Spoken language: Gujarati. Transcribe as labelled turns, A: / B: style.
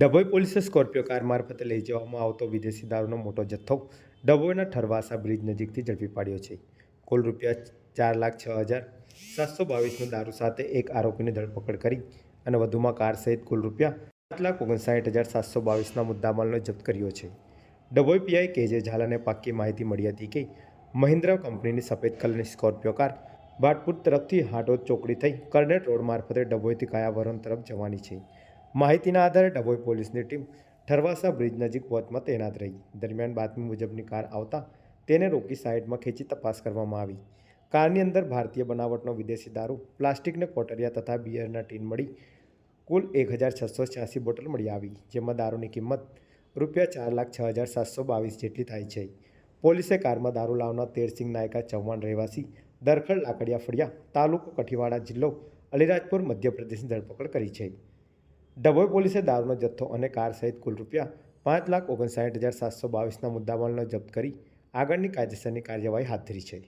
A: ડભોઈ પોલીસે સ્કોર્પિયો કાર મારફતે લઈ જવામાં આવતો વિદેશી દારૂનો મોટો જથ્થો ડભોઈના ઠરવાસા બ્રિજ નજીકથી ઝડપી પાડ્યો છે. કુલ રૂપિયા ચાર લાખ છ હજાર સાતસો બાવીસનો દારૂ સાથે એક આરોપીની ધરપકડ કરી અને વધુમાં કાર સહિત કુલ રૂપિયા સાત લાખ ઓગણસાઠ હજાર સાતસો બાવીસના મુદ્દામાલનો જપ્ત કર્યો છે. ડભોઈ પીઆઈ કેજે ઝાલાને પાક્કી માહિતી મળી હતી કે મહિન્દ્રા કંપનીની સફેદ કલરની સ્કોર્પિયો કાર બાટપુર તરફથી હાટોદ ચોકડી થઈ કરનેટ રોડ મારફતે ડભોઈથી કાયાવરણ તરફ જવાની છે. માહિતીના આધારે ડભોઈ પોલીસની ટીમ ઠરવાસા બ્રિજ નજીક વોચમાં તૈનાત રહી. દરમિયાન બાતમી મુજબની કાર આવતા તેને રોકી સાઇડમાં ખેંચી તપાસ કરવામાં આવી. કારની અંદર ભારતીય બનાવટનો વિદેશી દારૂ, પ્લાસ્ટિકને કોટરિયા તથા બિયરના ટીન મળી કુલ એક હજાર છસો છ્યાસી બોટલ મળી આવી, જેમાં દારૂની કિંમત રૂપિયા ચાર લાખ છ હજાર સાતસો બાવીસ જેટલી થાય છે. પોલીસે કારમાં દારૂ લાવનાર તેરસિંગ નાયકા ચૌહાણ રહેવાસી દરખડ લાકડિયા ફળિયા, તાલુકો કઠીવાડા જિલ્લો અલીરાજપુર, મધ્યપ્રદેશની ધરપકડ કરી છે. ડભોઈ પોલીસે દારૂનો જથ્થો અને કાર સહિત કુલ રૂપિયા પાંચ લાખ ઓગણસાઠ હજાર સાતસો બાવીસના મુદ્દામાલનો જપ્ત કરી આગળની કાયદેસરની કાર્યવાહી હાથ ધરી છે.